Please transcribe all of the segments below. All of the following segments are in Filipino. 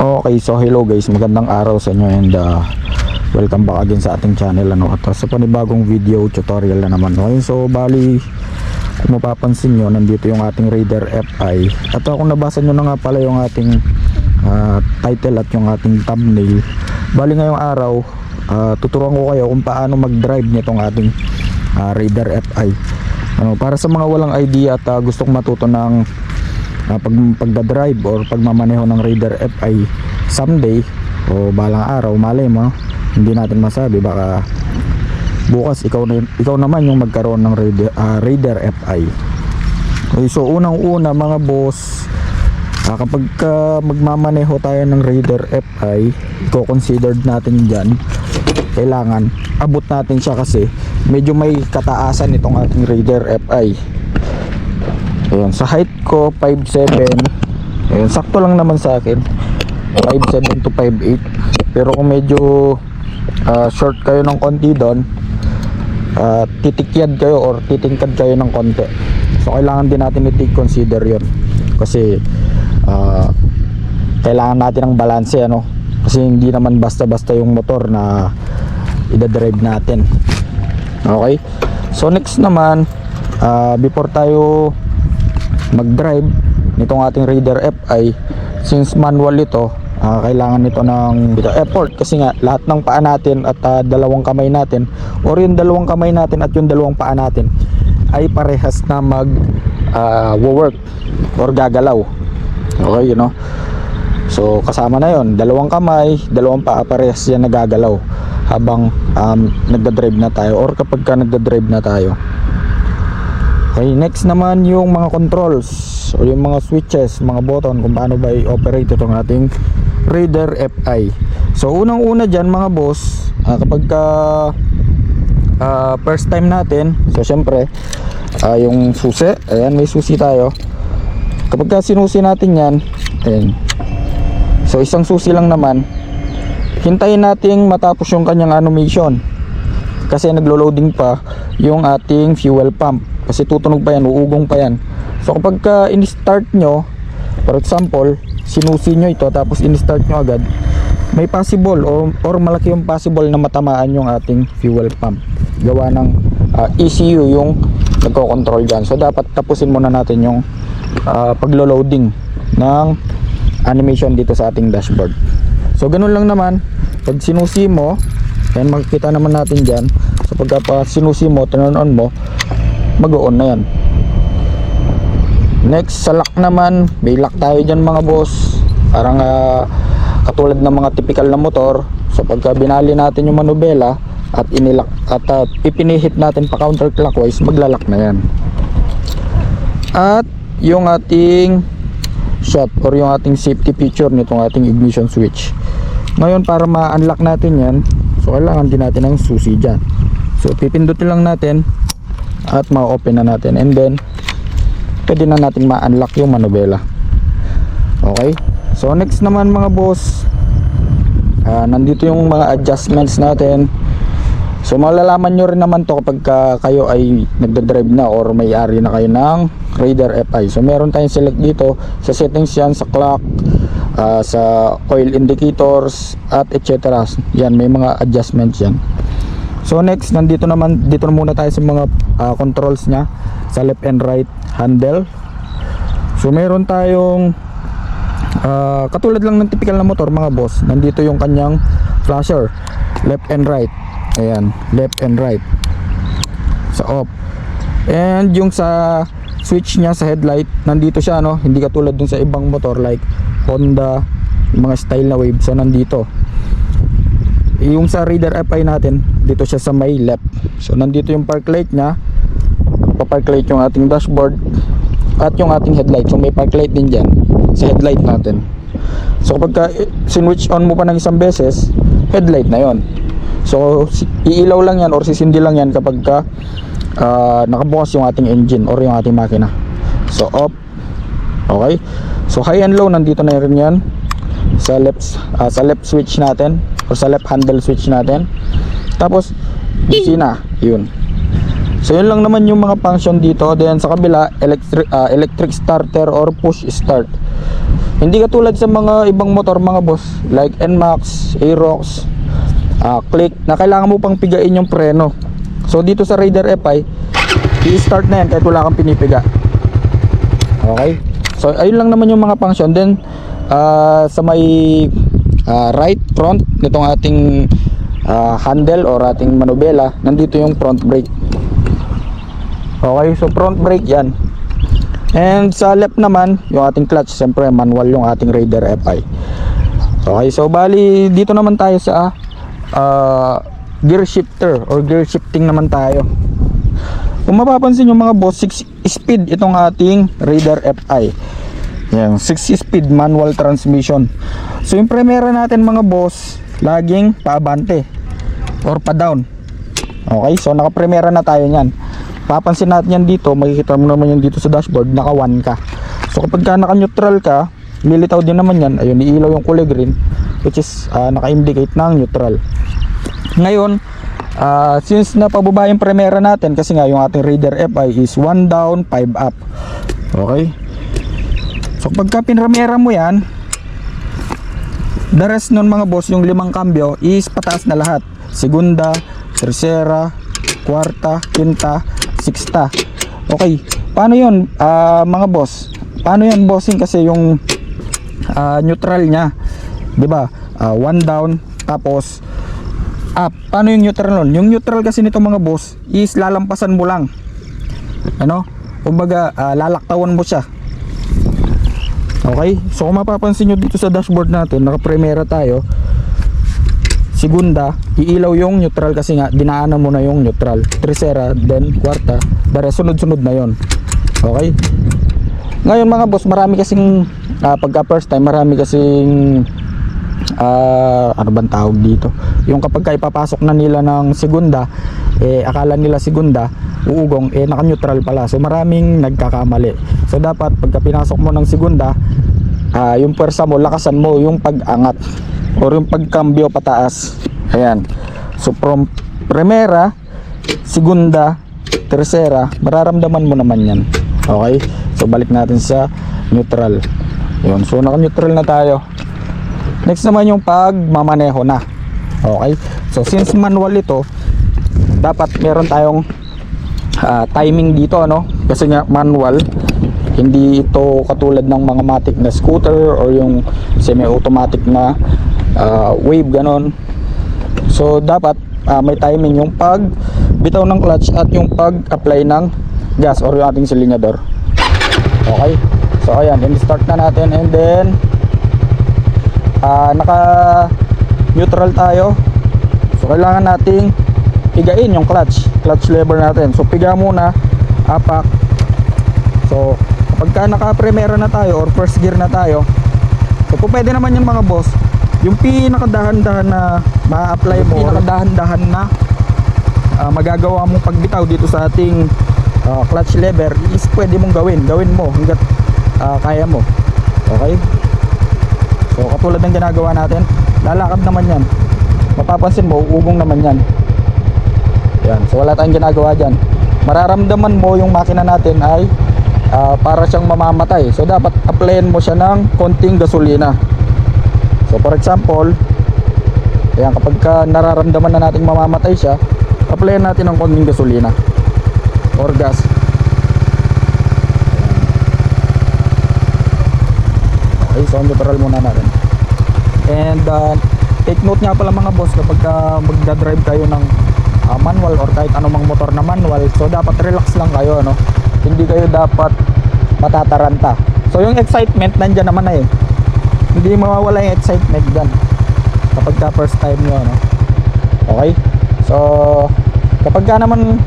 Okay, so hello guys, magandang araw sa inyo and uh, welcome back again sa ating channel ano? At uh, sa panibagong video tutorial na naman okay, so bali kung mapapansin nyo nandito yung ating Raider FI at uh, kung nabasa nyo na nga pala yung ating uh, title at yung ating thumbnail bali ngayong araw uh, tuturuan ko kayo kung paano mag drive nitong ating uh, Raider FI ano, para sa mga walang idea at uh, gustong matuto ng uh, pag pagda-drive or pagmamaneho ng Raider FI someday o balang araw malay mo hindi natin masabi baka bukas ikaw na ikaw naman yung magkaroon ng Raider, ah, Raider FI okay, so unang una mga boss ah, kapag ka magmamaneho tayo ng Raider FI i-considered natin dyan kailangan abot natin siya kasi medyo may kataasan itong ating Raider FI Ayan, sa height ko 5'7 Ayan, sakto lang naman sa akin. 5'7 to 5'8 Pero kung medyo ah, short kayo ng konti doon uh, Titikyad kayo or titingkad kayo ng konti. So kailangan din natin i-take consider yon Kasi ah, Kailangan natin ng balance ano? Kasi hindi naman basta-basta yung motor na Ida-drive natin. Okay? So next naman ah, Before tayo mag-drive. Nitong ating Raider FI since manual ito ah, kailangan nito ng effort. Kasi nga lahat ng paa natin at ah, dalawang kamay natin or yung dalawang kamay natin at yung dalawang paa natin ay parehas na mag ah, work or gagalaw. Okay you know? So kasama na yon dalawang kamay dalawang paa parehas yan nagagalaw habang um, nagda-drive na tayo or kapag ka nagda-drive na tayo Okay, next naman yung mga controls o yung mga switches, mga button kung paano ba i-operate itong ating Raider FI. So unang-una diyan mga boss, ah, kapag ka ah, first time natin, so syempre ah, yung susi, ayan may susi tayo. Kapag ka sinusi natin 'yan, ayan. So isang susi lang naman. Hintayin nating matapos yung kanyang animation. Kasi naglo-loading pa yung ating fuel pump kasi tutunog pa yan, uugong pa yan. So kapag ka in-start nyo, for example, sinusi nyo ito tapos in-start nyo agad, may possible or, or malaki yung possible na matamaan yung ating fuel pump. Gawa ng ah, ECU yung nagko-control dyan. So dapat tapusin muna natin yung ah, paglo-loading ng animation dito sa ating dashboard. So ganun lang naman, pag sinusi mo, yan makikita naman natin dyan. So pagka pa sinusi mo, turn on mo, mag-on na yan. Next sa lock naman may lock tayo dyan mga boss. Parang ah, katulad ng mga typical na motor. So pagka binali natin yung manubela at inilak at ah, ipinihit natin pa counterclockwise maglalak na yan. At yung ating shot or yung ating safety feature nitong ating ignition switch. Ngayon para ma-unlock natin yan so kailangan din natin ng susi dyan. So pipindutin lang natin at ma-open na natin. And then pwede na natin ma-unlock yung manubela. Okay? So next naman mga boss. Ah, nandito yung mga adjustments natin. So malalaman nyo rin naman to kapag ka kayo ay nagda-drive na or may-ari na kayo ng Raider FI so meron tayong select dito sa settings yan sa clock ah, sa oil indicators at etc yan may mga adjustments yan So next, nandito naman dito na muna tayo sa mga ah, controls niya sa left and right handle. So meron tayong ah, katulad lang ng typical na motor mga boss. Nandito yung kanyang flasher, left and right. Ayan, left and right. Sa off. And yung sa switch niya sa headlight, nandito siya no, hindi katulad dun sa ibang motor like Honda, yung mga style na wave. So nandito yung sa Raider FI natin dito siya sa may left. So nandito yung park light nya pa-park light yung ating dashboard at yung ating headlight. So may park light din dyan sa headlight natin. So kapag ka, sinwitch on mo pa ng isang beses headlight na yon so iilaw lang yan or sisindi lang yan kapag ka ah, nakabukas yung ating engine or yung ating makina. So off. Okay? So high and low nandito na rin yan. Sa left ah, sa left switch natin or sa left handle switch natin tapos busina yun so yun lang naman yung mga function dito then sa kabila electric ah, electric starter or push start Hindi katulad sa mga ibang motor mga boss, like NMAX, Aerox, ah, Click, na kailangan mo pang pigain yung preno. So dito sa Raider FI, i-start na yan kahit wala kang pinipiga. Okay? So ayun lang naman yung mga function. Then ah, sa may ah, right front nitong ating ah, handle or ating manubela, nandito yung front brake. Okay, so front brake yan. And sa left naman, yung ating clutch, siyempre manual yung ating Raider FI. Okay, so bali dito naman tayo sa ah, gear shifter or gear shifting naman tayo. Kung mapapansin yung mga boss, 6 speed itong ating Raider FI. Yan, 6 speed manual transmission. So yung primera natin mga boss, laging paabante or pa down. Okay, so naka-primera na tayo niyan. Papansin natin yan dito, makikita mo naman yan dito sa dashboard, naka 1 ka. So kapag ka naka-neutral ka, lilitaw din naman yan. Ayun, iilaw yung kulay green, which is ah, naka-indicate ng neutral. Ngayon, ah, since napababa yung primera natin, kasi nga yung ating Raider FI is 1 down, 5 up. Okay? So pagka pinramera mo yan, the rest nun mga boss, yung limang cambio is pataas na lahat. Segunda, tercera, kwarta, quinta, sixta. Okay, paano yun ah, mga boss? Paano yan bossing kasi yung ah, neutral niya, 'di ba? Ah, one down tapos up. Paano yung neutral nun? Yung neutral kasi nito mga boss is lalampasan mo lang. Ano? Kumbaga ah, lalaktawan mo siya. Okay? So kung mapapansin nyo dito sa dashboard natin, naka-primera tayo. Segunda, iilaw yung neutral kasi nga dinaanan mo na yung neutral. Tercera, then kwarta, dare sunod-sunod na yon. Okay? Ngayon mga boss, marami kasing ah, pagka first time, marami kasing ah, ano bang tawag dito? Yung kapag ka ipapasok na nila ng segunda, eh akala nila segunda, uugong, eh naka-neutral pala. So maraming nagkakamali. So dapat pagka pinasok mo ng segunda, ah, yung pwersa mo, lakasan mo yung pag-angat or yung pagkambyo pataas. Ayan. So from primera, segunda, tercera, mararamdaman mo naman yan. Okay? So balik natin sa neutral. Yun. So naka-neutral na tayo. Next naman yung pagmamaneho na. Okay? So since manual ito, dapat meron tayong ah, timing dito ano kasi nga manual hindi ito katulad ng mga matic na scooter or yung semi-automatic na ah, wave ganon. So dapat ah, may timing yung pag bitaw ng clutch at yung pag-apply ng gas or yung ating silinyador. Okay? So ayan then start na natin and then ah, naka neutral tayo. So kailangan nating pigain yung clutch clutch lever natin. So piga muna apak. So kapag ka naka primera na tayo or first gear na tayo so kung pwede naman yung mga boss yung pinakadahan-dahan na ma-apply mo pinakadahan-dahan na ah, magagawa mong pagbitaw dito sa ating ah, clutch lever is pwede mong gawin. Gawin mo hanggat ah, kaya mo. Okay? So katulad ng ginagawa natin lalakad naman yan. Mapapansin mo ugong naman yan. Yan. So wala tayong ginagawa dyan. Mararamdaman mo yung makina natin ay ah, para siyang mamamatay. So dapat applyan mo siya ng konting gasolina. So for example ayan kapag ka nararamdaman na nating mamamatay siya applyan natin ng konting gasolina or gas. Okay so neutral muna natin. And uh, take note nga pala mga boss kapag ka magdadrive kayo ng ah, manual or kahit anumang motor na manual so dapat relax lang kayo no hindi kayo dapat matataranta. So yung excitement nandyan naman na eh. Hindi mawawala yung excitement dyan. Kapag ka first time nyo no okay? So kapag ka naman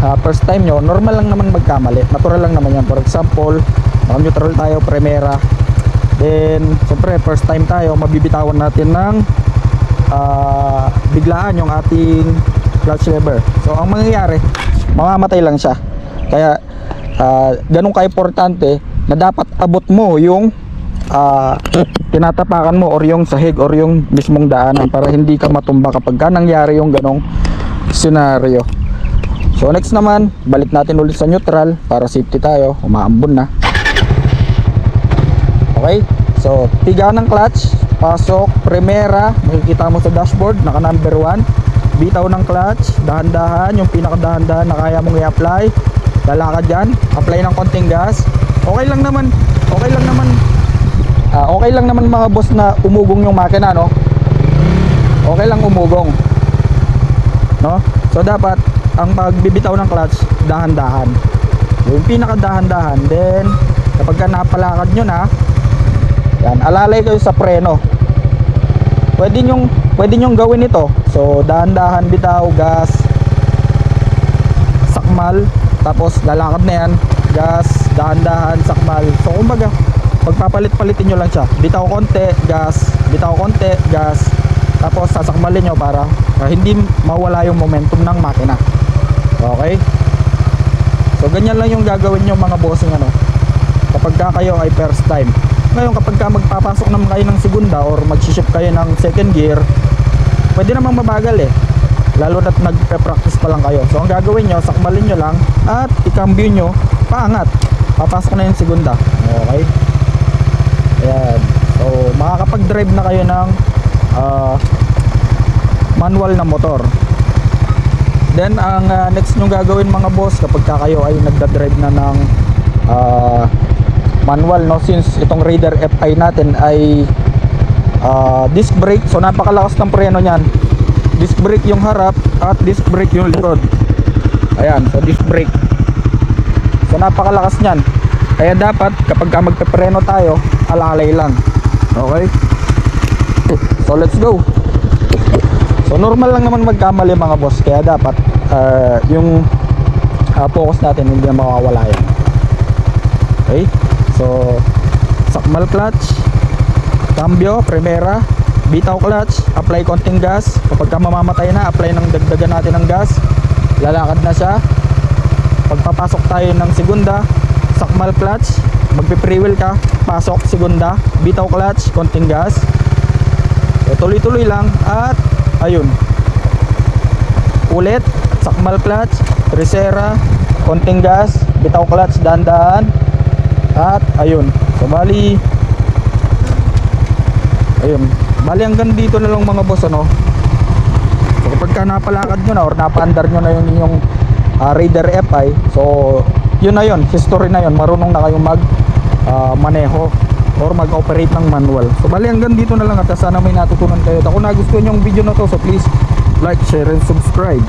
ah, first time nyo normal lang naman magkamali. Natural lang naman yan. For example naka neutral tayo primera. Then siyempre first time tayo mabibitawan natin ng ah, biglaan yung ating clutch lever. So ang mangyayari mamamatay lang siya kaya ah, ganun ka-importante na dapat abot mo yung ah, tinatapakan mo or yung sahig or yung mismong daanan para hindi ka matumba kapag ka nangyari yung ganong scenario. So next naman balik natin ulit sa neutral para safety tayo. Umaambon na. Okay? So, piga ng clutch, pasok, primera, makikita mo sa dashboard, naka number 1. Bitaw ng clutch, dahan-dahan, yung pinakadahan-dahan na kaya mong i-apply. Lalakad dyan, apply ng konting gas. Okay lang naman, okay lang naman. Ah, okay lang naman mga boss na umugong yung makina, no? Okay lang umugong. No? So dapat ang pagbibitaw ng clutch dahan-dahan. Yung pinakadahan-dahan, then kapag ka napalakad nyo na, yan, alalay kayo sa preno. Pwede nyong, pwede nyong gawin ito. So, dahan-dahan bitaw, gas, sakmal, tapos lalakad na yan, gas, dahan-dahan, sakmal. So, kumbaga, pagpapalit-palitin nyo lang siya. Bitaw konti, gas, bitaw konti, gas, tapos sasakmalin nyo para ah, hindi mawala yung momentum ng makina. Okay? So, ganyan lang yung gagawin nyo mga bossing ano kapag ka kayo ay first time ngayon kapag ka magpapasok naman kayo ng segunda or mag-shift kayo ng second gear pwede namang mabagal eh lalo na't nagpe-practice pa lang kayo. So ang gagawin nyo sakmalin nyo lang at ikambyo nyo paangat. Papasok na yung segunda. Okay. Ayan. So makakapag-drive na kayo ng ah, manual na motor. Then ang uh, next nyo gagawin mga boss kapag ka kayo ay nagda-drive na ng uh, manual no? Since itong Raider FI natin ay uh, disc brake. So napakalakas ng preno niyan. Disc brake yung harap at disc brake yung likod. Ayan, so disc brake. So napakalakas niyan. Kaya dapat kapag ka magpepreno tayo, alalay lang. Okay? So let's go. So normal lang naman magkamali mga boss kaya dapat uh, yung uh, focus natin hindi na mawawala yan. Okay? So sakmal clutch, cambio, primera, bitaw clutch, apply konting gas. Kapag ka mamamatay na, apply ng dagdagan natin ng gas. Lalakad na siya. Pagpapasok tayo ng segunda, sakmal clutch, magpi-freewheel ka, pasok segunda, bitaw clutch, konting gas. So, tuloy-tuloy lang at ayun ulit sakmal clutch tercera konting gas bitaw clutch dahan-dahan at ayun so bali ayun bali hanggang dito na lang mga boss ano so kapag ka napalakad nyo na or napaandar nyo na yung inyong ah, Raider FI so yun na yun history na yun marunong na kayong mag ah, maneho or mag-operate ng manual. So bali hanggang dito na lang at sana may natutunan kayo. At Ako nagustuhan yung video na to so please like, share and subscribe.